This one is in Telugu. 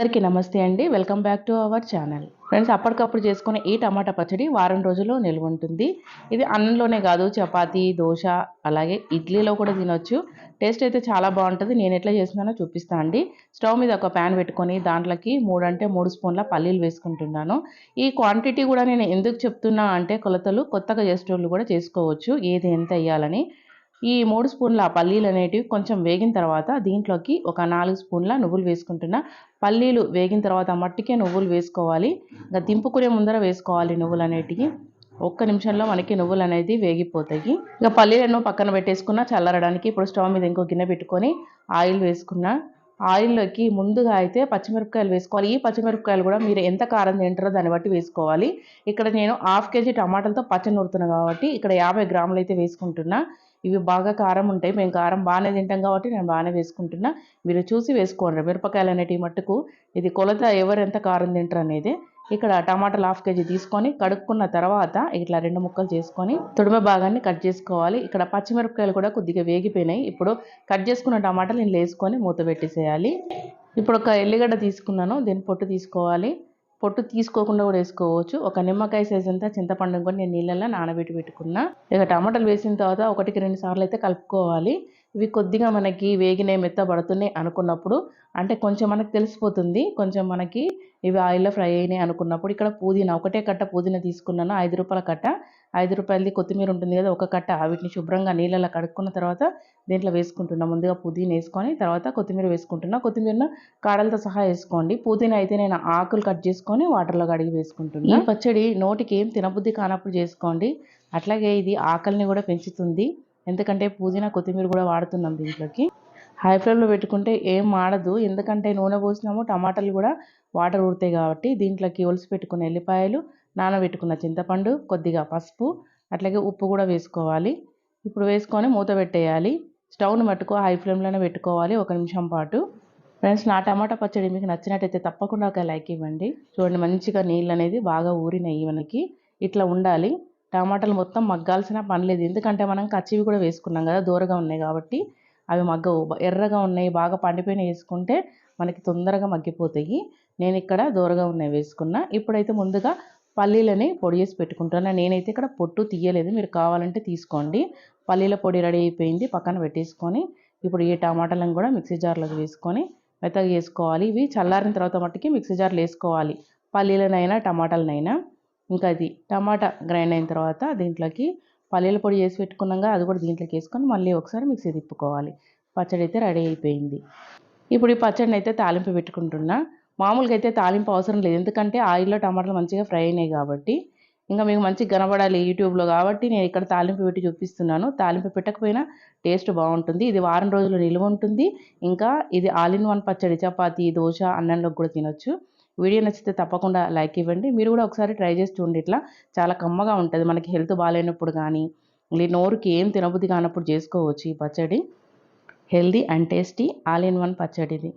అందరికీ నమస్తే అండి. Welcome back to our channel. Friends అప్పటికప్పుడు చేసుకునే ఈ టమాటా పచ్చడి వారం రోజుల్లో నిల్వ ఉంటుంది. ఇది అన్నంలోనే కాదు చపాతీ దోశ అలాగే ఇడ్లీలో కూడా తినొచ్చు. టేస్ట్ అయితే చాలా బాగుంటుంది. నేను ఎట్లా చేస్తున్నానో చూపిస్తాను అండి. స్టవ్ మీద ఒక ప్యాన్ పెట్టుకొని దాంట్లోకి మూడు అంటే మూడు స్పూన్ల పల్లీలు వేసుకుంటున్నాను. ఈ క్వాంటిటీ కూడా నేను ఎందుకు చెప్తున్నా అంటే కొలతలు కొత్తగా చేసేటోళ్ళు కూడా చేసుకోవచ్చు. ఏది ఎంత వేయాలని. ఈ మూడు స్పూన్ల పల్లీలు అనేటివి కొంచెం వేగిన తర్వాత దీంట్లోకి ఒక నాలుగు స్పూన్ల నువ్వులు వేసుకుంటున్నా. పల్లీలు వేగిన తర్వాత మట్టికే నువ్వులు వేసుకోవాలి. ఇంకా దింపుకునే ముందర వేసుకోవాలి నువ్వులు అనేటివి. ఒక్క నిమిషంలో మనకి నువ్వులు అనేది వేగిపోతాయి. ఇంకా పల్లీలను పక్కన పెట్టేసుకున్న చల్లరడానికి ఇప్పుడు స్టవ్ మీద ఇంకో గిన్నె పెట్టుకొని ఆయిల్ వేసుకున్న. ఆయిల్లోకి ముందుగా అయితే పచ్చిమిరపకాయలు వేసుకోవాలి. ఈ పచ్చిమిరపకాయలు కూడా మీరు ఎంత కారం తింటారో దాన్ని బట్టి వేసుకోవాలి. ఇక్కడ నేను హాఫ్ కేజీ టమాటాలతో పచ్చడి నూరుతున్నాను కాబట్టి ఇక్కడ యాభై గ్రాములు అయితే వేసుకుంటున్నా. ఇవి బాగా కారం ఉంటాయి. మేము కారం బాగానే తింటాం కాబట్టి నేను బాగానే వేసుకుంటున్నా. మీరు చూసి వేసుకోండి మిరపకాయలు అనేటివి మట్టుకు. ఇది కొలత ఎవరు ఎంత కారం తింటారు అనేది. ఇక్కడ టమాటాలు హాఫ్ కేజీ తీసుకొని కడుక్కున్న తర్వాత ఇట్లా రెండు ముక్కలు చేసుకొని తుడిమ భాగాన్ని కట్ చేసుకోవాలి. ఇక్కడ పచ్చిమిరపకాయలు కూడా కొద్దిగా వేగిపోయినాయి. ఇప్పుడు కట్ చేసుకున్న టమాటాలు నేను వేసుకొని మూత పెట్టేసేయాలి. ఇప్పుడు ఒక ఎల్లిగడ్డ తీసుకున్నాను. దీన్ని పొట్టు తీసుకోవాలి. పొట్టు తీసుకోకుండా కూడా వేసుకోవచ్చు. ఒక నిమ్మకాయ సైజ్ అంతా చింతపండు కూడా నేను నీళ్ళల్లో నానబెట్టి పెట్టుకున్నా. ఇక టమాటాలు వేసిన తర్వాత ఒకటికి రెండు సార్లు అయితే కలుపుకోవాలి. ఇవి కొద్దిగా మనకి వేగినాయి మెత్తబడుతున్నాయి అనుకున్నప్పుడు అంటే కొంచెం మనకు తెలిసిపోతుంది కొంచెం మనకి ఇవి ఆయిల్లో ఫ్రై అయినాయి అనుకున్నప్పుడు ఇక్కడ పుదీనా ఒకటే కట్ట పుదీనా తీసుకున్నాను ఐదు రూపాయల కట్ట. ఐదు రూపాయలది కొత్తిమీర ఉంటుంది కదా ఒక కట్ట. వీటిని శుభ్రంగా నీళ్ళలో కడుక్కున్న తర్వాత దీంట్లో వేసుకుంటున్నా. ముందుగా పుదీనా వేసుకొని తర్వాత కొత్తిమీర వేసుకుంటున్నా. కొత్తిమీరను కాడలతో సహా వేసుకోండి. పుదీనా అయితే నేను ఆకులు కట్ చేసుకొని వాటర్లో కడిగి వేసుకుంటున్నా. ఈ పచ్చడి నోటికి ఏం తినబుద్ధి కానప్పుడు చేసుకోండి. అట్లాగే ఇది ఆకలిని కూడా పెంచుతుంది. ఎందుకంటే పుదీనా కొత్తిమీర కూడా వాడుతున్నాం దీంట్లోకి. హై ఫ్లేమ్లో పెట్టుకుంటే ఏం ఆడదు ఎందుకంటే నూనె పోసినాము టమాటాలు కూడా వాటర్ ఊడతాయి కాబట్టి దీంట్లోకి ఒలిసి పెట్టుకున్న ఎల్లిపాయలు నానబెట్టుకున్న చింతపండు కొద్దిగా పసుపు అట్లాగే ఉప్పు కూడా వేసుకోవాలి. ఇప్పుడు వేసుకొని మూత పెట్టేయాలి. స్టవ్ను మట్టుకు హై ఫ్లేమ్లోనే పెట్టుకోవాలి ఒక నిమిషం పాటు. ఫ్రెండ్స్ నా టమాటా పచ్చడి మీకు నచ్చినట్టయితే తప్పకుండా ఒక లైక్ ఇవ్వండి. చూడండి మంచిగా నీళ్ళు అనేది బాగా ఊరినాయి మనకి. ఇట్లా ఉండాలి. టమాటాలు మొత్తం మగ్గాల్సిన పని లేదు. ఎందుకంటే మనం కచ్చివి కూడా వేసుకున్నాం కదా దూరగా ఉన్నాయి కాబట్టి అవి మగ్గవు. ఎర్రగా ఉన్నాయి బాగా పండిపోయిన వేసుకుంటే మనకి తొందరగా మగ్గిపోతాయి. నేను ఇక్కడ దూరగా ఉన్నాయి వేసుకున్నా. ఇప్పుడైతే ముందుగా పల్లీలని పొడి చేసి పెట్టుకుంటున్నా. నేనైతే ఇక్కడ పొట్టు తీయలేదు. మీరు కావాలంటే తీసుకోండి. పల్లీల పొడి రెడీ అయిపోయింది. పక్కన పెట్టేసుకొని ఇప్పుడు ఈ టమాటాలను కూడా మిక్సీ జార్లోకి వేసుకొని మెత్తగా వేసుకోవాలి. ఇవి చల్లారిన తర్వాత మట్టుకి మిక్సీ జార్లు వేసుకోవాలి. పల్లీలనైనా టమాటాలనైనా. ఇంకా అది టమాటా గ్రైండ్ అయిన తర్వాత దీంట్లోకి పల్లీల పొడి చేసి పెట్టుకున్నాక అది కూడా దీంట్లోకి వేసుకొని మళ్ళీ ఒకసారి మిక్సీ తిప్పుకోవాలి. పచ్చడి అయితే రెడీ అయిపోయింది. ఇప్పుడు ఈ పచ్చడిని అయితే తాలింపు పెట్టుకుంటున్నా. మామూలుగా అయితే తాలింపు అవసరం లేదు. ఎందుకంటే ఆయిల్లో టమాటాలు మంచిగా ఫ్రై అయినాయి కాబట్టి. ఇంకా మీకు మంచిగా కనబడాలి యూట్యూబ్లో కాబట్టి నేను ఇక్కడ తాలింపు పెట్టి చూపిస్తున్నాను. తాలింపు పెట్టకపోయినా టేస్ట్ బాగుంటుంది. ఇది వారం రోజులు నిల్వ ఉంటుంది. ఇంకా ఇది ఆల్ ఇన్ వన్ పచ్చడి. చపాతీ దోశ అన్నంలోకి కూడా తినొచ్చు. వీడియో నచ్చితే తప్పకుండా లైక్ ఇవ్వండి. మీరు కూడా ఒకసారి ట్రై చేసి చూడండి. ఇట్లా చాలా కమ్మగా ఉంటుంది. మనకి హెల్త్ బాగాలేనప్పుడు కానీ నోరుకి ఏం తినబుద్ధి కానప్పుడు చేసుకోవచ్చు ఈ పచ్చడి. Healthy and tasty all in one పచ్చడిది.